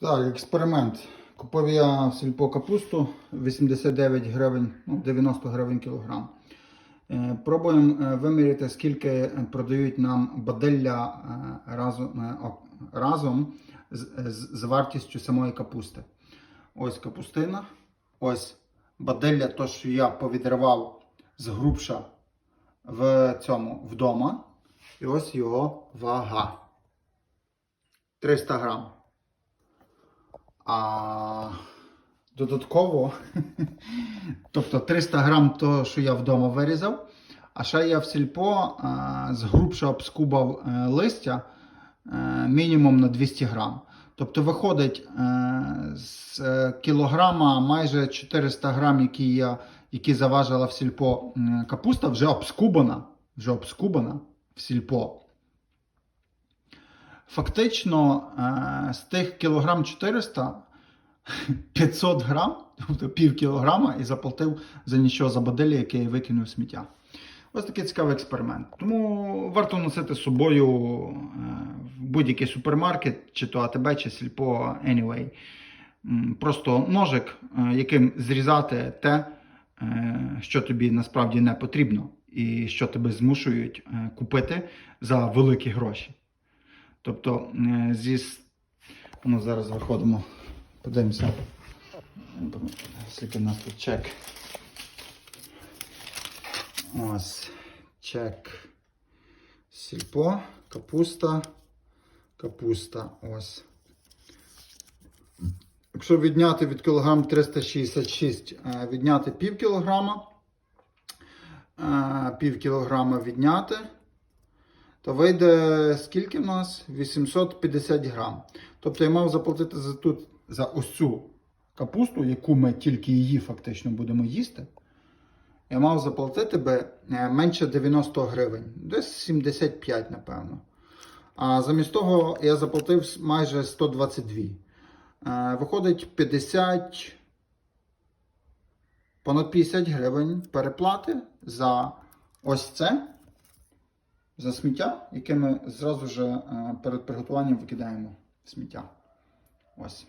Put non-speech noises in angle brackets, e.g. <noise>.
Так, експеримент. Купив я сільпо капусту 89 гривень, ну, 90 гривень кілограм. Е, Пробуємо е, виміряти, скільки продають нам баделля е, разом з, з, з вартістю самої капусти. Ось капустина. Ось баделля, то, що я повідривав з грубша в цьому вдома. І ось його вага. 300 грам. А додатково, <laughs> тобто 300 грам того, що я вдома вирізав, а ще я в сільпо а, з грубша обскубав е, листя е, мінімум на 200 грам. Тобто виходить е, з е, кілограма майже 400 грам, які, я, які заважила в сільпо капуста, вже обскубана, вже обскубана в сільпо. Фактично, е, з тих кілограм 400 500 <laughs> грам, тобто пів кілограма, і заплатив за нічого за баделі, яке я викинув сміття. Ось такий цікавий експеримент. Тому варто носити з собою е, в будь-який супермаркет, чи то АТБ, чи Сільпо, anyway. Просто ножик, е, яким зрізати те, що тобі насправді не потрібно, і що тебе змушують купити за великі гроші. Тобто, е, зі... ну, зараз виходимо, подивимося, скільки в нас тут чек. Ось, чек. Сільпо, капуста, капуста. Ось. Якщо відняти від кілограм 366, е, відняти пів кілограма, е, пів кілограма відняти, то вийде скільки в нас? 850 грам. Тобто я мав заплатити за тут за ось цю капусту, яку ми тільки її фактично будемо їсти. Я мав заплатити би е, менше 90 гривень, десь 75, напевно. А замість того я заплатив майже 122. Е, Виходить 50, понад 50 гривень переплати за ось це, за сміття, яке ми зразу ж е, перед приготуванням викидаємо сміття. Ось.